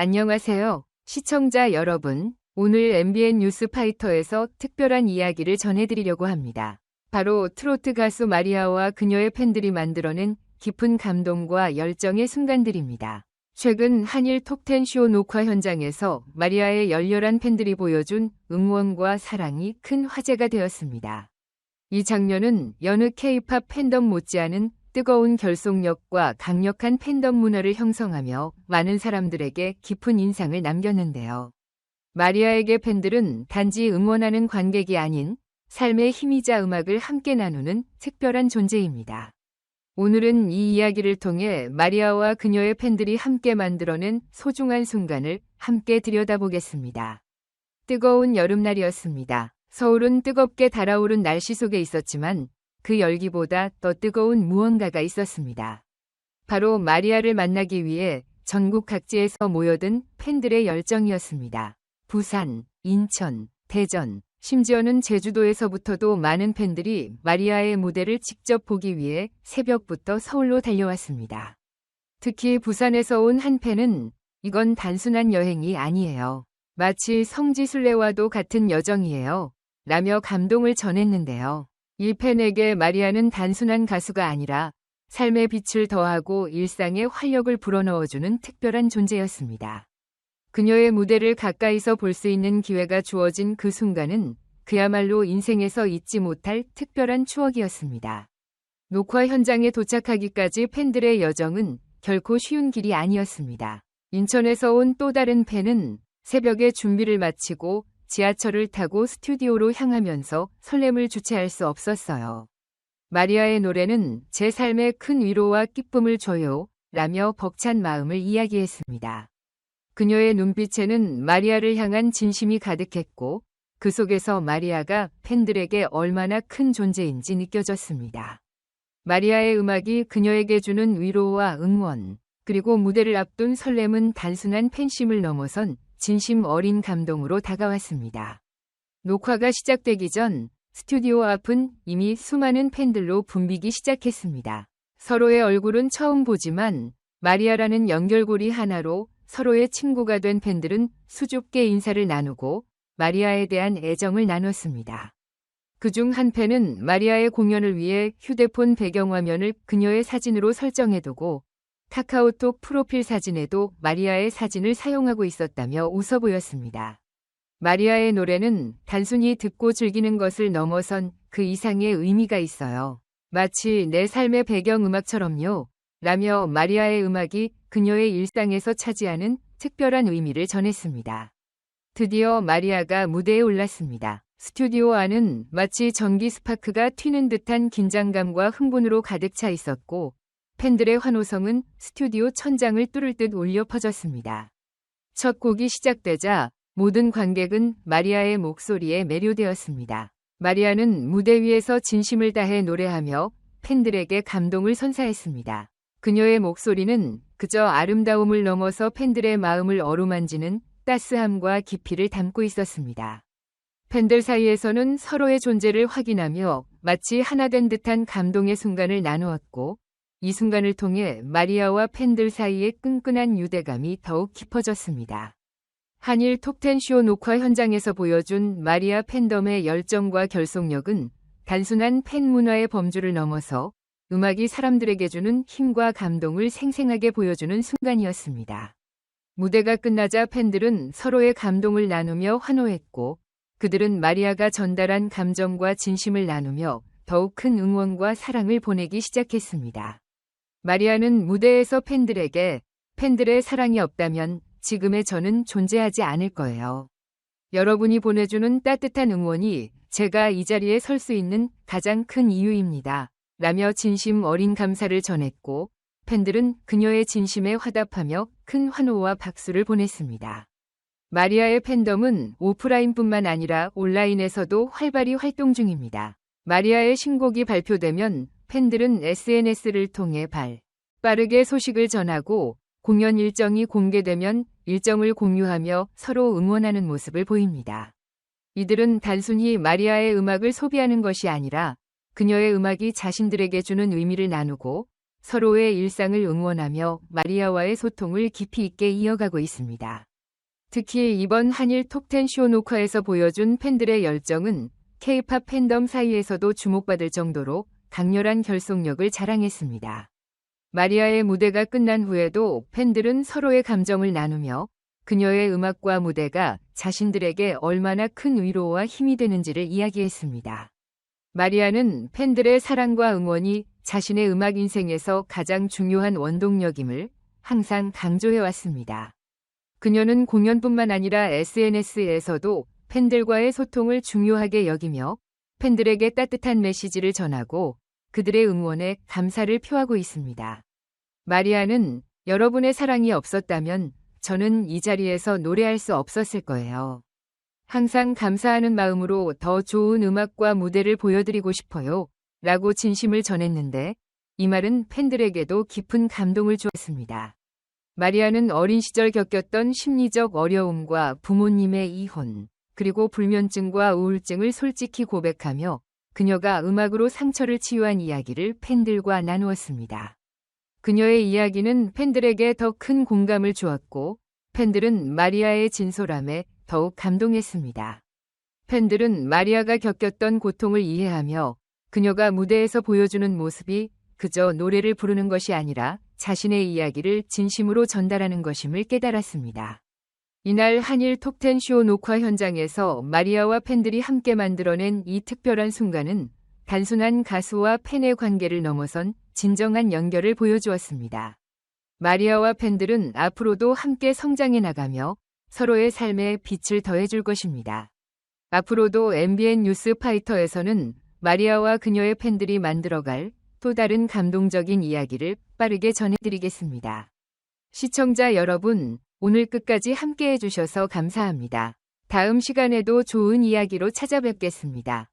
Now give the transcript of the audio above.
안녕하세요. 시청자 여러분. 오늘 MBN 뉴스 파이터에서 특별한 이야기를 전해드리려고 합니다. 바로 트로트 가수 마리아와 그녀의 팬들이 만들어낸 깊은 감동과 열정의 순간들입니다. 최근 한일 톱텐 쇼 녹화 현장에서 마리아의 열렬한 팬들이 보여준 응원과 사랑이 큰 화제가 되었습니다. 이 장면은 여느 K-팝 팬덤 못지않은 뜨거운 결속력과 강력한 팬덤 문화를 형성하며 많은 사람들에게 깊은 인상을 남겼는데요. 마리아에게 팬들은 단지 응원하는 관객이 아닌 삶의 힘이자 음악을 함께 나누는 특별한 존재입니다. 오늘은 이 이야기를 통해 마리아와 그녀의 팬들이 함께 만들어낸 소중한 순간을 함께 들여다보겠습니다. 뜨거운 여름날이었습니다. 서울은 뜨겁게 달아오른 날씨 속에 있었지만 그 열기보다 더 뜨거운 무언가가 있었습니다. 바로 마리아를 만나기 위해 전국 각지에서 모여든 팬들의 열정이었습니다. 부산, 인천, 대전, 심지어는 제주도에서부터도 많은 팬들이 마리아의 무대를 직접 보기 위해 새벽부터 서울로 달려왔습니다. 특히 부산에서 온 한 팬은 이건 단순한 여행이 아니에요. 마치 성지순례와도 같은 여정이에요. 라며 감동을 전했는데요. 이 팬에게 마리아는 단순한 가수가 아니라 삶의 빛을 더하고 일상에 활력을 불어넣어주는 특별한 존재였습니다. 그녀의 무대를 가까이서 볼 수 있는 기회가 주어진 그 순간은 그야말로 인생에서 잊지 못할 특별한 추억이었습니다. 녹화 현장에 도착하기까지 팬들의 여정은 결코 쉬운 길이 아니었습니다. 인천에서 온 또 다른 팬은 새벽에 준비를 마치고 지하철을 타고 스튜디오로 향하면서 설렘을 주체할 수 없었어요. 마리아의 노래는 제 삶에 큰 위로와 기쁨을 줘요. 라며 벅찬 마음을 이야기했습니다. 그녀의 눈빛에는 마리아를 향한 진심이 가득했고 그 속에서 마리아가 팬들에게 얼마나 큰 존재인지 느껴졌습니다. 마리아의 음악이 그녀에게 주는 위로와 응원, 그리고 무대를 앞둔 설렘은 단순한 팬심을 넘어선 진심 어린 감동으로 다가왔습니다. 녹화가 시작되기 전 스튜디오 앞은 이미 수많은 팬들로 붐비기 시작했습니다. 서로의 얼굴은 처음 보지만 마리아라는 연결고리 하나로 서로의 친구가 된 팬들은 수줍게 인사를 나누고 마리아에 대한 애정을 나눴습니다. 그중 한 팬은 마리아의 공연을 위해 휴대폰 배경화면을 그녀의 사진으로 설정해두고 카카오톡 프로필 사진에도 마리아의 사진을 사용하고 있었다며 웃어 보였습니다. 마리아의 노래는 단순히 듣고 즐기는 것을 넘어선 그 이상의 의미가 있어요. 마치 내 삶의 배경음악처럼요. 라며 마리아의 음악이 그녀의 일상에서 차지하는 특별한 의미를 전했습니다. 드디어 마리아가 무대에 올랐습니다. 스튜디오 안은 마치 전기 스파크가 튀는 듯한 긴장감과 흥분으로 가득 차 있었고 팬들의 환호성은 스튜디오 천장을 뚫을 듯 울려 퍼졌습니다. 첫 곡이 시작되자 모든 관객은 마리아의 목소리에 매료되었습니다. 마리아는 무대 위에서 진심을 다해 노래하며 팬들에게 감동을 선사했습니다. 그녀의 목소리는 그저 아름다움을 넘어서 팬들의 마음을 어루만지는 따스함과 깊이를 담고 있었습니다. 팬들 사이에서는 서로의 존재를 확인하며 마치 하나 된 듯한 감동의 순간을 나누었고 이 순간을 통해 마리아와 팬들 사이의 끈끈한 유대감이 더욱 깊어졌습니다. 한일 톱텐 쇼 녹화 현장에서 보여준 마리아 팬덤의 열정과 결속력은 단순한 팬 문화의 범주를 넘어서 음악이 사람들에게 주는 힘과 감동을 생생하게 보여주는 순간이었습니다. 무대가 끝나자 팬들은 서로의 감동을 나누며 환호했고 그들은 마리아가 전달한 감정과 진심을 나누며 더욱 큰 응원과 사랑을 보내기 시작했습니다. 마리아는 무대에서 팬들에게 팬들의 사랑이 없다면 지금의 저는 존재하지 않을 거예요. 여러분이 보내주는 따뜻한 응원이 제가 이 자리에 설 수 있는 가장 큰 이유입니다. 라며 진심 어린 감사를 전했고 팬들은 그녀의 진심에 화답하며 큰 환호와 박수를 보냈습니다. 마리아의 팬덤은 오프라인뿐만 아니라 온라인에서도 활발히 활동 중입니다. 마리아의 신곡이 발표되면 팬들은 SNS를 통해 발 빠르게 소식을 전하고 공연 일정이 공개되면 일정을 공유하며 서로 응원하는 모습을 보입니다. 이들은 단순히 마리아의 음악을 소비하는 것이 아니라 그녀의 음악이 자신들에게 주는 의미를 나누고 서로의 일상을 응원하며 마리아와의 소통을 깊이 있게 이어가고 있습니다. 특히 이번 한일 톱텐 쇼 녹화에서 보여준 팬들의 열정은 K-팝 팬덤 사이에서도 주목받을 정도로 강렬한 결속력을 자랑했습니다. 마리아의 무대가 끝난 후에도 팬들은 서로의 감정을 나누며 그녀의 음악과 무대가 자신들에게 얼마나 큰 위로와 힘이 되는지를 이야기했습니다. 마리아는 팬들의 사랑과 응원이 자신의 음악 인생에서 가장 중요한 원동력임을 항상 강조해왔습니다. 그녀는 공연뿐만 아니라 SNS에서도 팬들과의 소통을 중요하게 여기며 팬들에게 따뜻한 메시지를 전하고 그들의 응원에 감사를 표하고 있습니다. 마리아는 여러분의 사랑이 없었다면 저는 이 자리에서 노래할 수 없었을 거예요. 항상 감사하는 마음으로 더 좋은 음악과 무대를 보여드리고 싶어요. 라고 진심을 전했는데 이 말은 팬들에게도 깊은 감동을 주었습니다. 마리아는 어린 시절 겪었던 심리적 어려움과 부모님의 이혼, 그리고 불면증과 우울증을 솔직히 고백하며 그녀가 음악으로 상처를 치유한 이야기를 팬들과 나누었습니다. 그녀의 이야기는 팬들에게 더 큰 공감을 주었고 팬들은 마리아의 진솔함에 더욱 감동했습니다. 팬들은 마리아가 겪었던 고통을 이해하며 그녀가 무대에서 보여주는 모습이 그저 노래를 부르는 것이 아니라 자신의 이야기를 진심으로 전달하는 것임을 깨달았습니다. 이날 한일 톱텐 쇼 녹화 현장에서 마리아와 팬들이 함께 만들어낸 이 특별한 순간은 단순한 가수와 팬의 관계를 넘어선 진정한 연결을 보여주었습니다. 마리아와 팬들은 앞으로도 함께 성장해 나가며 서로의 삶에 빛을 더해줄 것입니다. 앞으로도 MBN 뉴스 파이터에서는 마리아와 그녀의 팬들이 만들어갈 또 다른 감동적인 이야기를 빠르게 전해드리겠습니다. 시청자 여러분, 오늘 끝까지 함께 해 주셔서 감사합니다. 다음 시간에도 좋은 이야기로 찾아뵙겠습니다.